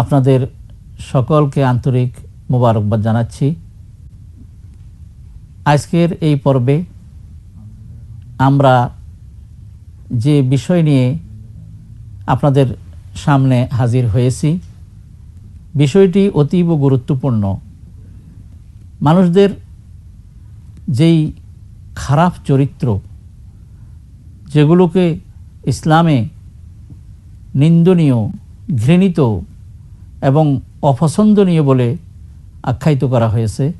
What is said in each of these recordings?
আপনাদের সকলকে আন্তরিক মোবারকবাদ জানাচ্ছি। আজকের এই পর্বে আমরা যে বিষয় নিয়ে আপনাদের সামনে হাজির হয়েছি, বিষয়টি অতীব গুরুত্বপূর্ণ। মানুষদের যেই খারাপ চরিত্র, যেগুলোকে ইসলামে নিন্দনীয়, ঘৃণিত এবং অপছন্দনীয় বলে আখ্যায়িত করা হয়েছে।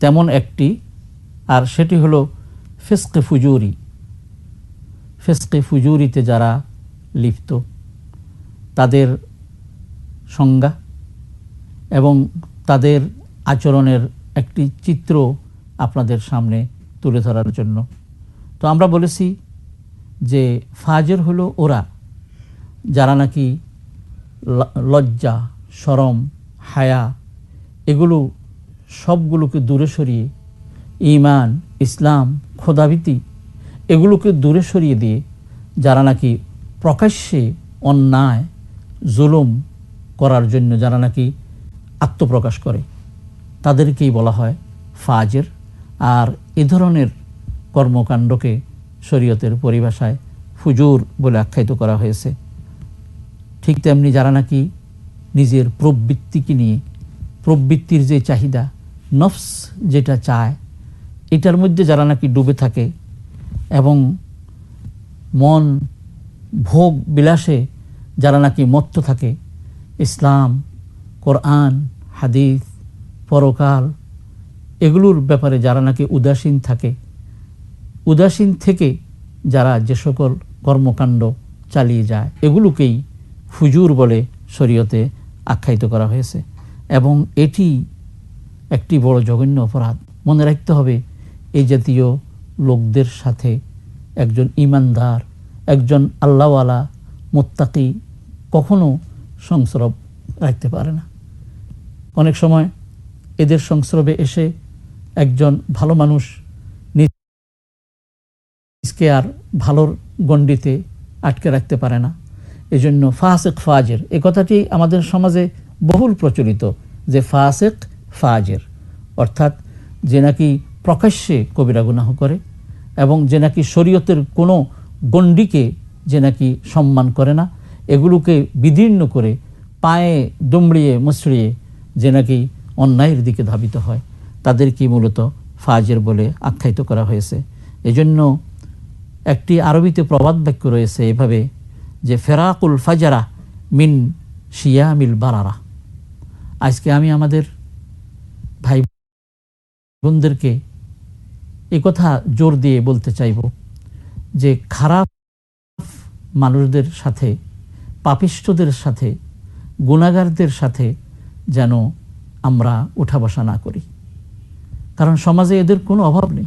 তেমন একটি, আর সেটি হলো ফেসকে ফুজুরি। ফেসকে ফুজুরিতে যারা লিপ্ত, তাদের সংজ্ঞা এবং তাদের আচরণের একটি চিত্র আপনাদের সামনে তুলে ধরার জন্য। তো আমরা বলেছি যে ফাজের হলো ওরা, যারা নাকি লজ্জা, শরম, হায়া, এগুলো সবগুলোকে দূরে সরিয়ে ইমান ইসলাম, খোদাভীতি এগুলোকে দূরে সরিয়ে দিয়ে যারা নাকি প্রকাশ্যে অন্যায়, জুলুম করার জন্য যারা নাকি আত্মপ্রকাশ করে, তাদেরকেই বলা হয় ফাজের। আর এ ধরনের কর্মকাণ্ডকে শরীয়তের পরিভাষায় ফুজুর বলে আখ্যায়িত করা হয়েছে। ঠিক তেমনি যারা নাকি নিজের প্রবৃত্তিকে নিয়ে, প্রবৃত্তির যে চাহিদা, নফস যেটা চায়, এটার মধ্যে যারা নাকি ডুবে থাকে এবং মন ভোগ বিলাসে যারা নাকি মত্ত থাকে, ইসলাম, কোরআন, হাদিস, পরকাল, এগুলোর ব্যাপারে যারা নাকি উদাসীন থাকে, উদাসীন থেকে যারা যে সকল কর্মকাণ্ড চালিয়ে যায়, এগুলোকেই ফুজুর বলে শরীয়তে আখ্যায়িত করা হয়েছে। এবং এটি একটি বড় জঘন্য অপরাধ। মনে রাখতে হবে, এই জাতীয় লোকদের সাথে একজন ইমানদার, একজন আল্লাহওয়ালা, মোত্তাকি কখনো সংস্রব রাখতে পারে না। অনেক সময় এদের সংস্রবে এসে একজন ভালো মানুষ নিজকে আর ভালোর গণ্ডিতে আটকে রাখতে পারে না। এজন্য ফাসেক ফাজের। এ কথাটি আমাদের সমাজে বহুল প্রচলিত যে ফাসেক ফাজের, অর্থাৎ যে নাকি প্রকাশ্যে কবিরা গুনাহ করে এবং যে নাকি শরীয়তের কোনো গণ্ডিকে যে নাকি সম্মান করে না, এগুলোকে বিদীর্ণ করে পায়ে দুমড়িয়ে মুচড়িয়ে যে নাকি অন্যায়ের দিকে ধাবিত হয় তাদেরকে মূলত ফাজের বলে আখ্যায়িত করা হয়েছে। এজন্য একটি আরবিতে প্রবাদ বাক্য রয়েছে এভাবে যে ফেরাকুল ফাজারা মিন শিয়ামিল বারারা। আজকে আমি আমাদের ভাই বোনদেরকে কথা জোর দিয়ে বলতে চাইব যে খারাপ মানুষদের সাথে পাপিষ্টদের সাথে গুণাগারদের সাথে যেন আমরা উঠা বসা না করি। কারণ সমাজে এদের কোনো অভাব নেই।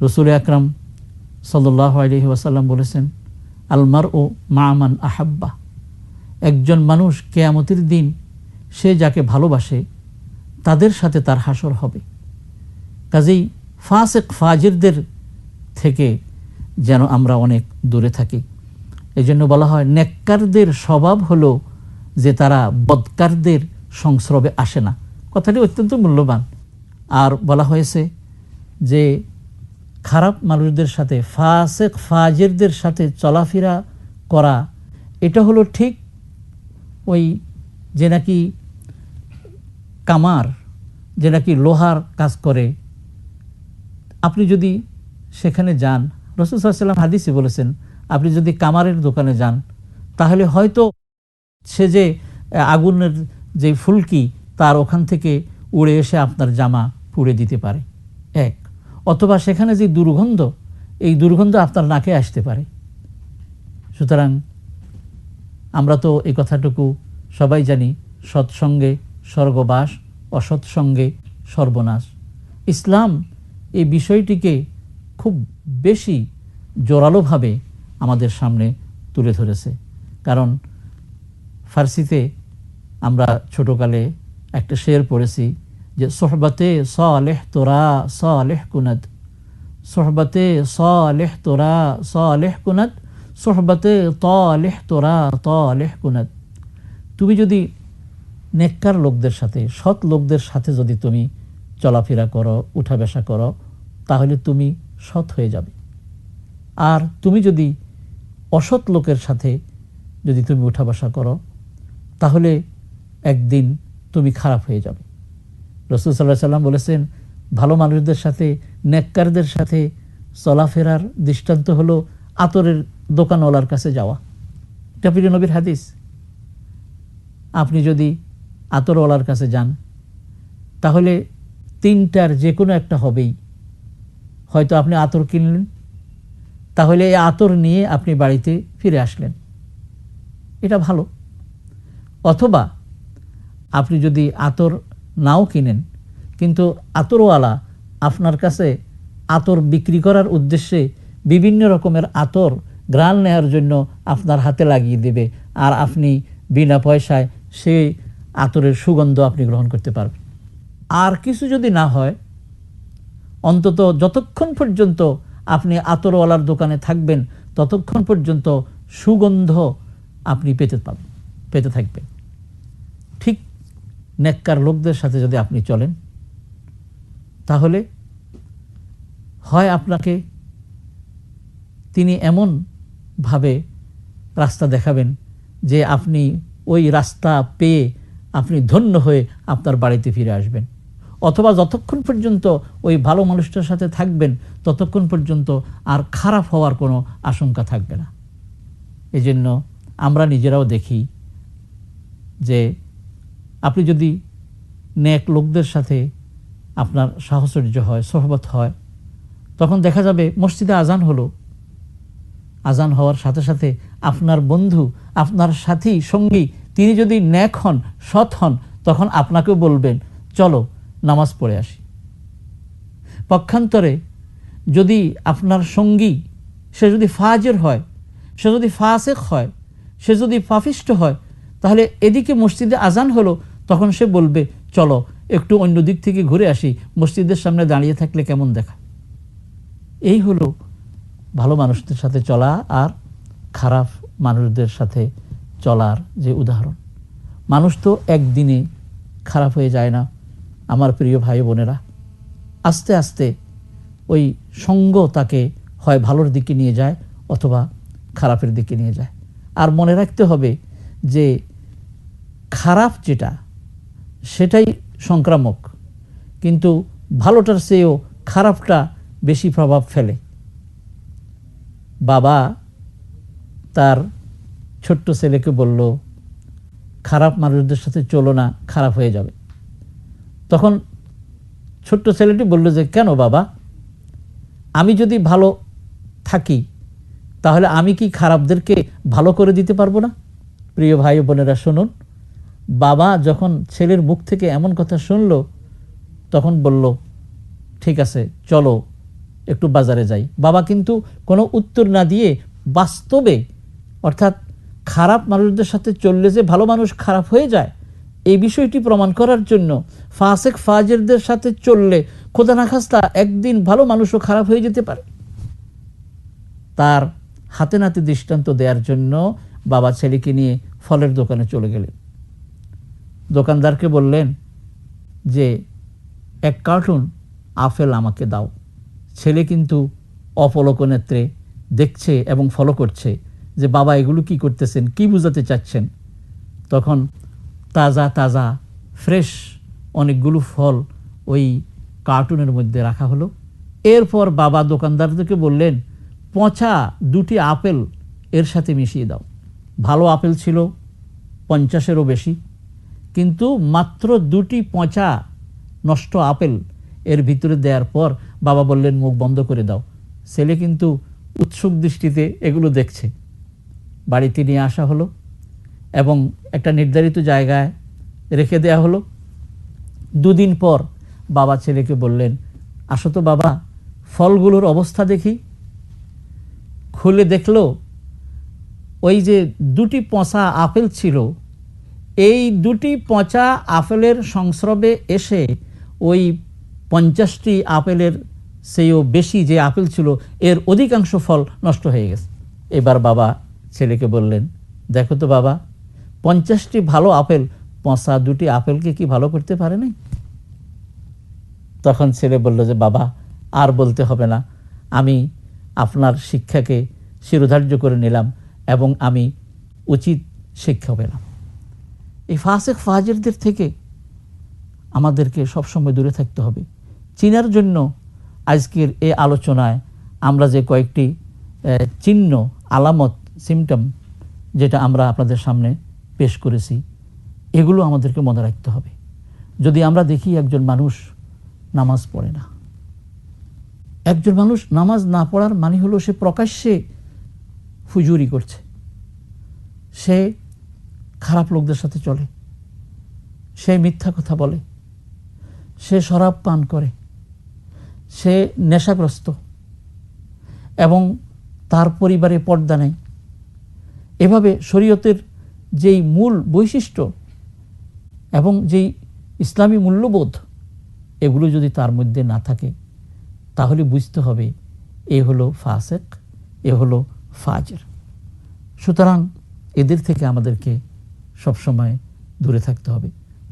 রসুল আকরাম সাল্লাহ আলহি ওয়াসাল্লাম বলেছেন আলমার ও মামান আহাব্বা। একজন মানুষ কেয়ামতির দিন সে যাকে ভালোবাসে, তাদের সাথে তার হাসর হবে। কাজেই ফাসেক ফাজিরদের থেকে যেন আমরা অনেক দূরে থাকি। এই জন্য বলা হয়, নেককারদের স্বভাব হলো যে তারা বদকারদের সংস্রবে আসে না। কথাটি অত্যন্ত মূল্যবান। আর বলা হয়েছে যে খারাপ মানুষদের সাথে, ফাসেক ফাজেরদের সাথে চলাফেরা করা, এটা হলো ঠিক ওই যে নাকি কামার, যে নাকি লোহার কাজ করে। আপনি যদি সেখানে যান, রসুল সাল্লাম হাদিসে বলেছেন, আপনি যদি কামারের দোকানে যান, তাহলে হয়তো সে যে আগুনের যে ফুলকি, তার ওখান থেকে উড়ে এসে আপনার জামা পুড়ে দিতে পারে। এক। অথবা সেখানে যে দুর্গন্ধ, এই দুর্গন্ধ আপনার নাকে আসতে পারে। সুতরাং আমরা তো এই কথাটুকু সবাই জানি, সৎসঙ্গে স্বর্গবাস, অসৎসঙ্গে সর্বনাশ। ইসলাম এই বিষয়টিকে খুব বেশি জোরালোভাবে আমাদের সামনে তুলে ধরেছে। কারণ ফার্সিতে আমরা ছোটোকালে একটা শের পড়েছি যে সোহবতে সালেহ তোরা, সালেহ কুনদ। সোহবতে সালেহ তোরা, সালেহ কুনদ। সোহবতে তালেহ তোরা, তালেহ কুনদ। তুমি যদি নেককার লোকদের সাথে, সৎ লোকদের সাথে যদি তুমি চলাফেরা করো উঠা বেসা করো, তাহলে তুমি সৎ হয়ে যাবে। আর তুমি যদি অসৎ লোকের সাথে যদি তুমি উঠা বসা করো, তাহলে একদিন তুমি খারাপ হয়ে যাবে। রসুল সাল্লাহ সাল্লাম বলেছেন, ভালো মানুষদের সাথে, নেককারদের সাথে চলাফেরার দৃষ্টান্ত হলো আতরের দোকানওয়ালার কাছে যাওয়া। এটা প্রিয় নবীর হাদিস। আপনি যদি আতরওয়ালার কাছে যান, তাহলে তিনটার যে কোনো একটা হবেই। হয়তো আপনি আতর কিনলেন, তাহলে এই আতর নিয়ে আপনি বাড়িতে ফিরে আসলেন। এটা ভালো। অথবা আপনি যদি আতর নাও কিনেন। কিন্তু আতরওয়ালা আপনার কাছে আতর বিক্রি করার উদ্দেশ্যে বিভিন্ন রকমের আতর গ্রান নেওয়ার জন্য আপনার হাতে লাগিয়ে দেবে আর আপনি বিনা পয়সায় সেই আতরের সুগন্ধ আপনি গ্রহণ করতে পারবেন। আর কিছু যদি না হয়, অন্তত যতক্ষণ পর্যন্ত আপনি আতরওয়ালার দোকানে থাকবেন, ততক্ষণ পর্যন্ত সুগন্ধ আপনি পেতে পাবেন পেতে থাকবেন। নেককার লোকদের সাথে যদি আপনি চলেন, তাহলে হয় আপনাকে তিনি এমনভাবে রাস্তা দেখাবেন যে আপনি ওই রাস্তা পেয়ে আপনি ধন্য হয়ে আপনার বাড়িতে ফিরে আসবেন। অথবা যতক্ষণ পর্যন্ত ওই ভালো মানুষটার সাথে থাকবেন, ততক্ষণ পর্যন্ত আর খারাপ হওয়ার কোনো আশঙ্কা থাকবে না। এজন্য আমরা নিজেরাও দেখি যে আপনি যদি নেক লোকদের সাথে আপনার সাহচর্য হয়, সহবত হয়, তখন দেখা যাবে মসজিদে আজান হলো। আজান হওয়ার সাথে সাথে আপনার বন্ধু, আপনার সাথী, সঙ্গী, তিনি যদি ন্যাক হন, সৎ হন, তখন আপনাকেও বলবেন, চলো, নামাজ পড়ে আসি। পক্ষান্তরে যদি আপনার সঙ্গী, সে যদি ফাজের হয়, সে যদি ফাসেক হয়, সে যদি পাফিষ্ট হয়, তাহলে এদিকে মসজিদে আজান হলো তখন সে বলবে, চলো, একটু অন্য দিক থেকে ঘুরে আসি, মসজিদের সামনে দাঁড়িয়ে থাকলে কেমন দেখা? এই হলো ভালো মানুষদের সাথে চলা আর খারাপ মানুষদের সাথে চলার যে উদাহরণ। মানুষ তো একদিনে খারাপ হয়ে যায় না, আমার প্রিয় ভাই বোনেরা। আস্তে আস্তে ওই সঙ্গ তাকে হয় ভালোর দিকে নিয়ে যায় অথবা খারাপের দিকে নিয়ে যায়। আর মনে রাখতে হবে যে খারাপ যেটা সেটাই সংক্রামক। কিন্তু ভালোটার চেয়েও খারাপটা বেশি প্রভাব ফেলে। বাবা তার ছোট্ট ছেলেকে বলল, খারাপ মানুষদের সাথে চলো না, খারাপ হয়ে যাবে। তখন ছোট্ট ছেলেটি বলল যে, কেন বাবা? আমি যদি ভালো থাকি, তাহলে আমি কি খারাপদেরকে ভালো করে দিতে পারব না? প্রিয় ভাই বোনেরা, শুনুন। বাবা যখন ছেলের মুখ থেকে এমন কথা শুনল, তখন বলল, ঠিক আছে, চলো একটু বাজারে যাই। বাবা কিন্তু কোনো উত্তর না দিয়ে বাস্তবে, অর্থাৎ খারাপ মানুষদের সাথে চললে যে ভালো মানুষ খারাপ হয়ে যায়, এই বিষয়টি প্রমাণ করার জন্য ফাসেক ফাজেরদের সাথে চললে খোদা না খাস্তা একদিন ভালো মানুষও খারাপ হয়ে যেতে পারে। তার হাতে নাতে দৃষ্টান্ত দেওয়ার জন্য বাবা ছেলেকে নিয়ে ফলের দোকানে চলে গেলেন। দোকানদারকে বললেন যে, এক কার্টুন আপেল আমাকে দাও। ছেলে কিন্তু অপলক নেত্রে দেখছে এবং ফলো করছে যে, বাবা, এগুলো কি করতেছেন? কি বুঝাতে চাচ্ছেন? তখন তাজা তাজা ফ্রেশ অনেকগুলো ফল ওই কার্টুনের মধ্যে রাখা হলো। এরপর বাবা দোকানদারদেরকে বললেন, পচা দুটি আপেল এর সাথে মিশিয়ে দাও। ভালো আপেল ছিল পঞ্চাশেরও বেশি কিন্তু মাত্র দুটি পচা নষ্ট আপেল এর ভিতরে দেওয়ার পর বাবা বললেন, মুখ বন্ধ করে দাও। ছেলে কিন্তু উৎসুক দৃষ্টিতে এগুলো দেখছে। বাড়িতে নিয়ে আসা হলো এবং একটা নির্ধারিত জায়গায় রেখে দেয়া হলো। দুদিন পর বাবা ছেলেকে বললেন, আসো তো বাবা, ফলগুলোর অবস্থা দেখি। খুলে দেখল, ওই যে দুটি পচা আপেল ছিল এই দুটি পচা আপেলের সংস্রবে এসে ওই পঞ্চাশটি আপেলের সেও বেশি যে আপেল ছিল, এর অধিকাংশ ফল নষ্ট হয়ে গেছে। এবার বাবা ছেলেকে বললেন, দেখো তো বাবা, পঞ্চাশটি ভালো আপেল, পঁচা দুটি আপেলকে কি ভালো করতে পারে নাই? তখন ছেলে বলল যে, বাবা, আর বলতে হবে না। আমি আপনার শিক্ষাকে শিরোধার্য করে নিলাম এবং আমি উচিত শিক্ষা পেলাম। এই ফাসেক ফাহাজেরদের থেকে আমাদেরকে সবসময় দূরে থাকতে হবে। চীনার জন্য আজকের এই আলোচনায় আমরা যে কয়েকটি চিহ্ন, আলামত সিমটম যেটা আমরা আপনাদের সামনে পেশ করেছি, এগুলো আমাদেরকে মনে রাখতে হবে। যদি আমরা দেখি একজন মানুষ নামাজ পড়ে না, একজন মানুষ নামাজ না পড়ার মানে হলো সে প্রকাশ্যে ফুজুরি করছে। সে খারাপ লোকদের সাথে চলে। সে মিথ্যা কথা বলে। সে শরাব পান করে। সে নেশাগ্রস্ত। এবং তার পরিবারে পর্দা নেই। এভাবে শরীয়তের যেই মূল বৈশিষ্ট্য এবং যেই ইসলামী মূল্যবোধ, এগুলো যদি তার মধ্যে না থাকে, তাহলে বুঝতে হবে এ হলো ফাসেক, এ হলো ফাজের। সুতরাং এদের থেকে আমাদেরকে সবসময় দূরে থাকতে হবে।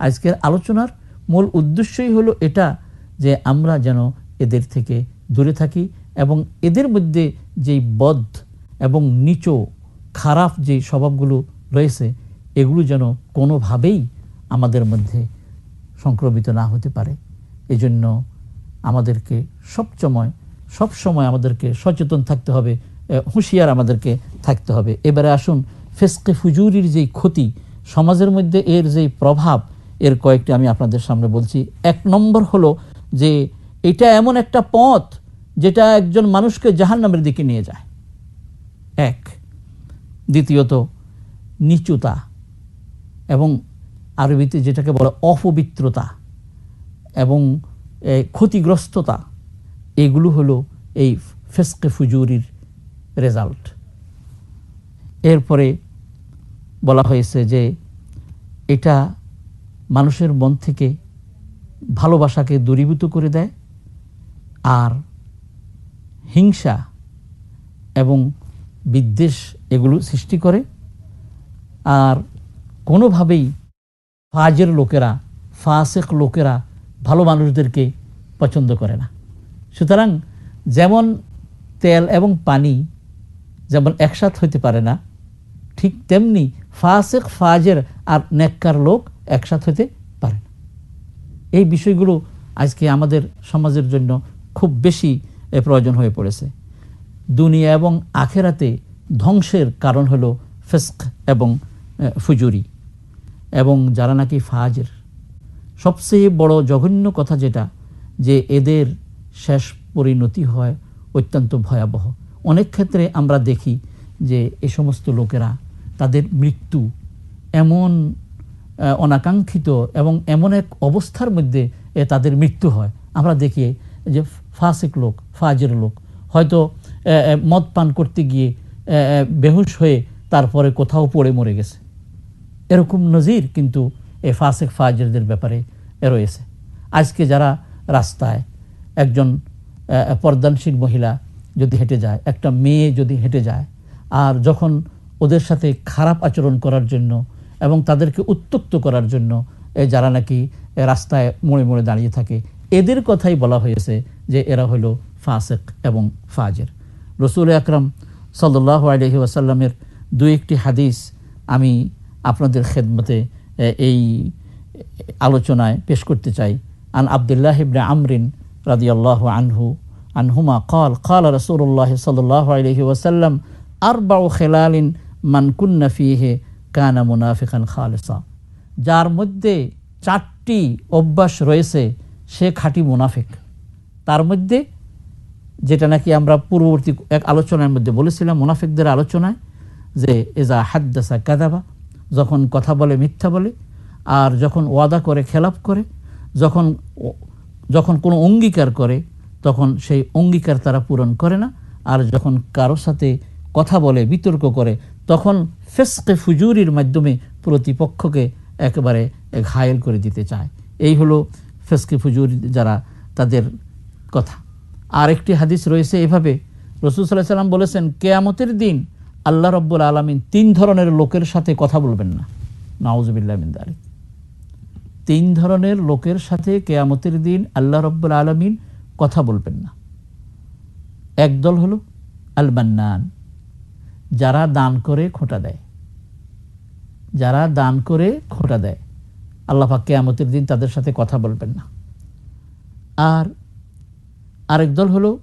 আজকের আলোচনার মূল উদ্দেশ্যই হলো এটা যে আমরা যেন এদের থেকে দূরে থাকি এবং এদের মধ্যে যেই বদ এবং নিচু, খারাপ যে স্বভাবগুলো রয়েছে, এগুলো যেন কোনোভাবেই আমাদের মধ্যে সংক্রমিত না হতে পারে। এজন্য আমাদেরকে সবসময় সব সময় আমাদেরকে সচেতন থাকতে হবে হুঁশিয়ার আমাদেরকে থাকতে হবে। এবারে আসুন, ফেসকে ফুজুরির যেই ক্ষতি সমাজের মধ্যে এর যেই প্রভাব, এর কয়েকটি আমি আপনাদের সামনে বলছি। এক নম্বর হলো যে এটা এমন একটা পথ যেটা একজন মানুষকে জাহান্নামের দিকে নিয়ে যায়। এক। দ্বিতীয়ত, নিচুতা এবং আরবিতে যেটাকে বলে অপবিত্রতা এবং ক্ষতিগ্রস্ততা, এগুলো হলো এই ফেসকে ফুজুরির রেজাল্ট এরপরে বলা হয়েছে যে এটা মানুষের মন থেকে ভালোবাসাকে দূরীভূত করে দেয় আর হিংসা এবং বিদ্বেষ এগুলো সৃষ্টি করে। আর কোনোভাবেই ফাজের লোকেরা, ফাসেক লোকেরা ভালো মানুষদেরকে পছন্দ করে না। সুতরাং যেমন তেল এবং পানি যেমন একসাথ হইতে পারে না, ঠিক তেমনি ফাসেক, ফাজের আর নেককার লোক একসাথ হতে পারে না। এই বিষয়গুলো আজকে আমাদের সমাজের জন্য খুব বেশি প্রয়োজন হয়ে পড়েছে। দুনিয়া এবং আখেরাতে ধ্বংসের কারণ হলো ফেস্ক এবং ফুজুরি এবং যারা নাকি ফাজের। সবচেয়ে বড় জঘন্য কথা যেটা, যে এদের শেষ পরিণতি হয় অত্যন্ত ভয়াবহ। অনেক ক্ষেত্রে আমরা দেখি যে এ সমস্ত লোকেরা তাদের মৃত্যু এমন অনাকাঙ্ক্ষিত এবং এমন এক অবস্থার মধ্যে এ, তাদের মৃত্যু হয়। আমরা দেখি যে ফাসিক লোক ফাজের লোক হয়তো মদ পান করতে গিয়ে বেহুশ হয়ে তারপরে কোথাও পড়ে মরে গেছে। এরকম নজির কিন্তু এই ফাসেক ফাজেরদের ব্যাপারে রয়েছে। আজকে যারা রাস্তায় একজন পর্দানশীল মহিলা যদি হেঁটে যায় একটা মেয়ে যদি হেঁটে যায় আর যখন ওদের সাথে খারাপ আচরণ করার জন্য এবং তাদেরকে উত্তক্ত করার জন্য যারা নাকি রাস্তায় মোড়ে মোড়ে দাঁড়িয়ে থাকে, এদের কথাই বলা হয়েছে যে এরা হলো ফাসেক এবং ফাজের। রসুল আকরাম সাল্লাহ আলহি ওয়াসাল্লামের দু একটি হাদিস আমি আপনাদের খেদমতে এই আলোচনায় পেশ করতে চাই। আন আবদুল্লাহ ইবনে আমরিন রাদিয়াল্লাহ আনহু, আনহুমা কল কল রসুল্লাহ সাল্লাহ আলহি ওয়াসাল্লাম আরবাউ খেলালিন মানকুন্নাফিহে কানা মুনাফিকান খালেসা। যার মধ্যে চারটি অভ্যাস রয়েছে, সে খাঁটি মুনাফিক। তার মধ্যে যেটা নাকি আমরা পূর্ববর্তী এক আলোচনার মধ্যে বলেছিলাম, মুনাফিকদের আলোচনায়, যে এজা হাদ্দাসা কাদাবা যখন কথা বলে, মিথ্যা বলে, আর যখন ওয়াদা করে খেলাপ করে, যখন যখন কোনো অঙ্গীকার করে, তখন সেই অঙ্গীকার তারা পূরণ করে না, আর যখন কারও সাথে কথা বলে, বিতর্ক করে তখন ফেসকে ফুজুরির মাধ্যমে প্রতিপক্ষকে একেবারে ঘায়েল করে দিতে চায়। এই হলো ফেসকে ফুজুরি যারা তাদের কথা। আর একটি হাদিস রয়েছে এভাবে। রসুল সাল্লাহ সাল্লাম বলেছেন, কেয়ামতের দিন আল্লাহ রব্বুল আলমিন তিন ধরনের লোকের সাথে কথা বলবেন না। নাউজবিল্লা মিন তিন ধরনের লোকের সাথে কেয়ামতের দিন আল্লাহ রব্বুল আলমিন কথা বলবেন না। একদল হলো আল মান্নান যারা দান করে খোটা দেয়। যারা দান করে খোটা দেয়। আল্লাহ পাক কেয়ামতের দিন তাদের সাথে কথা বলবেন না। আর আরেক দল হলো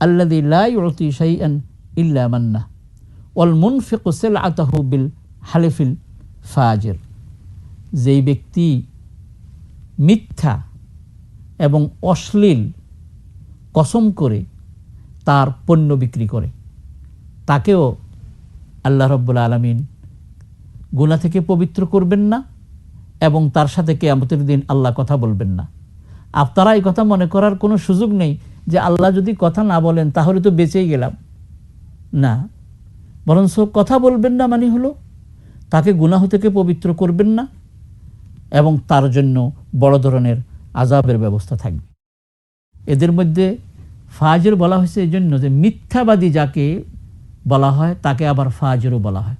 আল্লাদি শাইআন মান্না হালিফিল ফাজির। যেই ব্যক্তি মিথ্যা এবং অশ্লীল কসম করে তার পণ্য বিক্রি করে, তাকেও আল্লাহ রব্বুল আলমিন গুণা থেকে পবিত্র করবেন না এবং তার সাথে কেয়ামতের দিন আল্লাহ কথা বলবেন না। আপনারা এই কথা মনে করার কোনো সুযোগ নেই যে আল্লাহ যদি কথা না বলেন তাহলে তো বেঁচেই গেলাম। না। বরঞ্চ কথা বলবেন না মানে হলো তাকে গুনাহ থেকে পবিত্র করবেন না এবং তার জন্য বড় ধরনের আজাবের ব্যবস্থা থাকবে। এদের মধ্যে ফাজের বলা হয়েছে এই জন্য যে মিথ্যাবাদী যাকে বলা হয়, তাকে আবার ফাজেরও বলা হয়।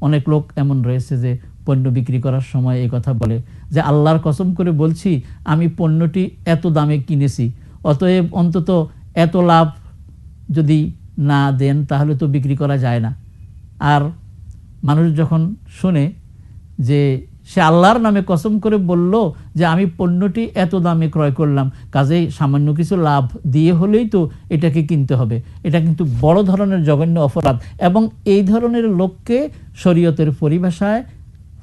অনেক লোক এমন রয়েছে যে পণ্য বিক্রি করার সময় এই কথা বলে যে, আল্লাহর কসম করে বলছি, আমি পণ্যটি এত দামে কিনেছি, অতএব অন্তত এত লাভ যদি না দেন, তাহলে তো বিক্রি করা যায় না। আর মানুষ যখন শুনে যে সে আল্লাহর নামে কসম করে বলল যে আমি পণ্যটি এত দামে ক্রয় করলাম। কাজেই সামান্য কিছু লাভ দিয়ে হলেই তো এটাকে কিনতে হবে। এটা কিন্তু বড় ধরনের জঘন্য অপরাধ এবং এই ধরনের লোককে শরীয়তের পরিভাষায়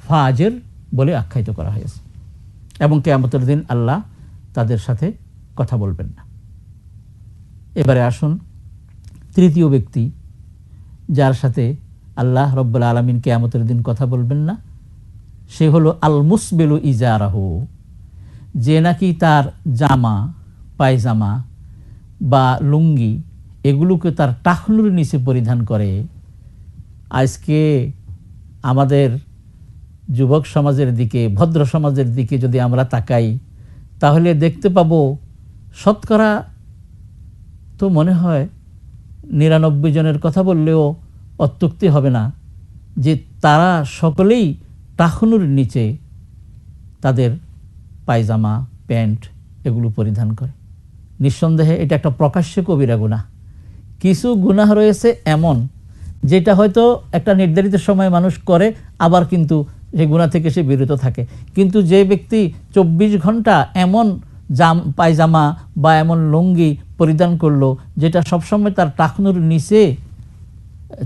ফাজের বলে আখ্যায়িত করা হয়েছে। এবং কেয়ামতের দিন আল্লাহ তাদের সাথে কথা বলবেন না। এবারে আসুন তৃতীয় ব্যক্তি, যার সাথে আল্লাহ রব্বুল আলমিন কেয়ামতের দিন কথা বলবেন না। সে হলো আল মুসবেলু ইজারাহ, যে নাকি তার জামা, পায়জামা বা লুঙ্গি এগুলোকে তার টাকনুর নিচে পরিধান করে। আজকে আমাদের যুবক সমাজের দিকে, ভদ্র সমাজের দিকে যদি আমরা তাকাই, তাহলে দেখতে পাব, শতকরা তো মনে হয় নিরানব্বই জনের কথা বললেও অত্যুক্তি হবে না, যে তারা সকলেই টাকনুর নিচে তাদের পায়জামা, প্যান্ট এগুলো পরিধান করে। নিঃসন্দেহে এটা একটা প্রকাশ্য কবিরা গুণা কিছু গুনাহ রয়েছে এমন, যেটা হয়তো একটা নির্ধারিত সময় মানুষ করে, আবার কিন্তু সেই গুণা থেকে সে বিরত থাকে। কিন্তু যে ব্যক্তি চব্বিশ ঘণ্টা এমন জাম, পায়জামা বা এমন লুঙ্গি পরিধান করল, যেটা সবসময় তার টাকনুর নিচে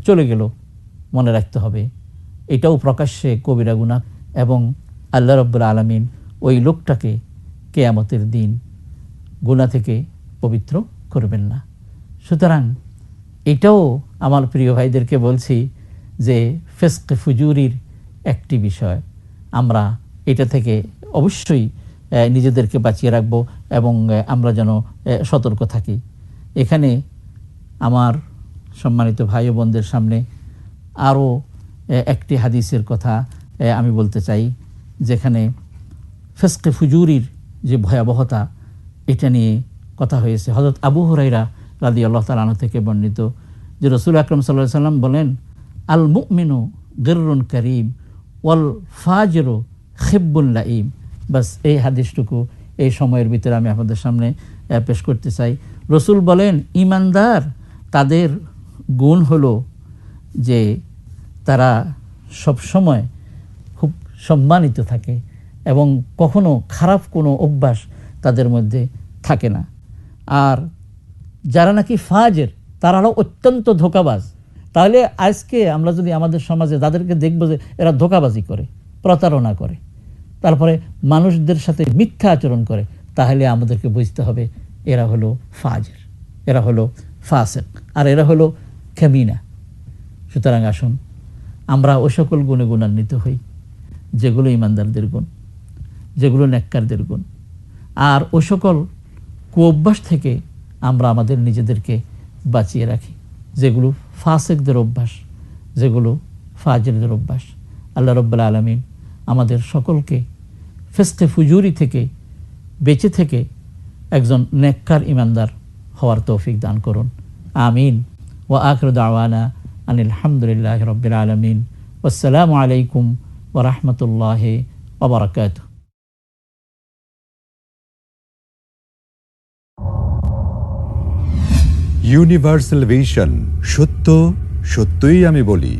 চলে গেল, মনে রাখতে হবে। এটাও প্রকাশ্যে কবিরা গুণা এবং আল্লাহ রব্বুল আলমিন ওই লোকটাকে কেয়ামতের দিন গুণা থেকে পবিত্র করবেন না। সুতরাং এটাও আমার প্রিয় ভাইদেরকে বলছি যে ফেস্ক ফুজুরির একটি বিষয়। আমরা এটা থেকে অবশ্যই নিজেদেরকে বাঁচিয়ে রাখব এবং আমরা যেন সতর্ক থাকি। এখানে আমার সম্মানিত ভাই বোনদের সামনে আরও একটি হাদিসের কথা আমি বলতে চাই, যেখানে ফেসকে ফুজুরির যে ভয়াবহতা, এটা নিয়ে কথা হয়েছে। হজরত আবু হরাইরা রাদি আল্লাহ তালানো থেকে বর্ণিত যে রসুল আকরম সাল্লাহ সাল্লাম বলেন আল মুমিনু গেরুন করিম ওয়াল ফাজরো খেব্বুল্লাইম বাস, এই হাদিসটুকু এই সময়ের ভিতরে আমি আপনাদের সামনে পেশ করতে চাই। রসুল বলেন ইমানদার তাদের গুণ হলো যে তারা সব সময় খুব সম্মানিত থাকে এবং কখনো খারাপ কোনো অভ্যাস তাদের মধ্যে থাকে না। আর যারা নাকি ফাজের তারাও অত্যন্ত ধোকাবাজ। তাহলে আজকে আমরা যদি আমাদের সমাজে তাদেরকে দেখব যে এরা ধোকাবাজি করে, প্রতারণা করে, তারপরে মানুষদের সাথে মিথ্যা আচরণ করে, তাহলে আমাদেরকে বুঝতে হবে এরা হলো ফাজের, এরা হলো ফাসেক, আর এরা হলো খেমিনা। সুতরাং আসুন আমরা ও সকল গুণে গুণান্বিত হই, যেগুলো ইমানদারদের গুণ, যেগুলো নেককারদের গুণ। আর ও সকল কুঅভ্যাস থেকে আমরা আমাদের নিজেদেরকে বাঁচিয়ে রাখি, যেগুলো ফাসেকদের অভ্যাস, যেগুলো ফাজেরদের অভ্যাস। আল্লাহ রব্বুল্লা আলমিন আমাদের সকলকে ফেস্তে ফুজুরি থেকে, বেঁচে থেকে একজন নেককার ইমানদার হওয়ার তৌফিক দান করুন। আমিন। ও আখর দাওয়ানা আনিল হামদুলিল্লাহ রবিল আলমিন। আসসালামু আলাইকুম ওরহমতুল্লাহ ওবরাকাত ইউনিভার্সাল ভিশন সত্য সত্যই আমি বলি।